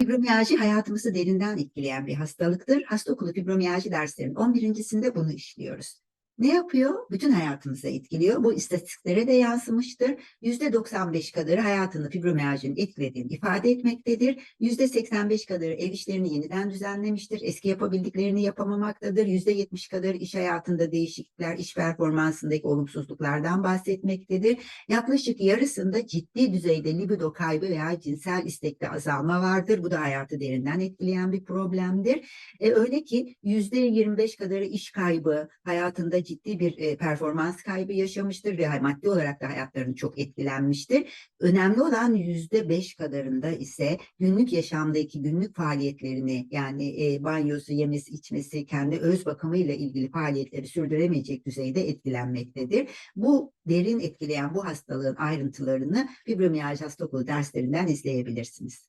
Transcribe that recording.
Fibromiyalji hayatımızı derinden etkileyen bir hastalıktır. Hasta okulu fibromiyalji derslerinin 11.sinde bunu işliyoruz. Ne yapıyor? Bütün hayatımıza etkiliyor. Bu istatistiklere de yansımıştır. %95 kadarı hayatını fibromiyajinin etkilediğini ifade etmektedir. %85 kadarı ev işlerini yeniden düzenlemiştir. Eski yapabildiklerini yapamamaktadır. %70 kadarı iş hayatında değişiklikler, iş performansındaki olumsuzluklardan bahsetmektedir. Yaklaşık yarısında ciddi düzeyde libido kaybı veya cinsel istekte azalma vardır. Bu da hayatı derinden etkileyen bir problemdir. E, öyle ki %25 kadarı iş kaybı, hayatında ciddi bir e, performans kaybı yaşamıştır ve maddi olarak da hayatlarını çok etkilenmiştir. Önemli olan %5 kadarında ise günlük yaşamdaki günlük faaliyetlerini yani e, banyosu, yemesi, içmesi, kendi öz bakımıyla ilgili faaliyetleri sürdüremeyecek düzeyde etkilenmektedir. Bu derin etkileyen bu hastalığın ayrıntılarını fibromiyalji hasta okulu derslerinden izleyebilirsiniz.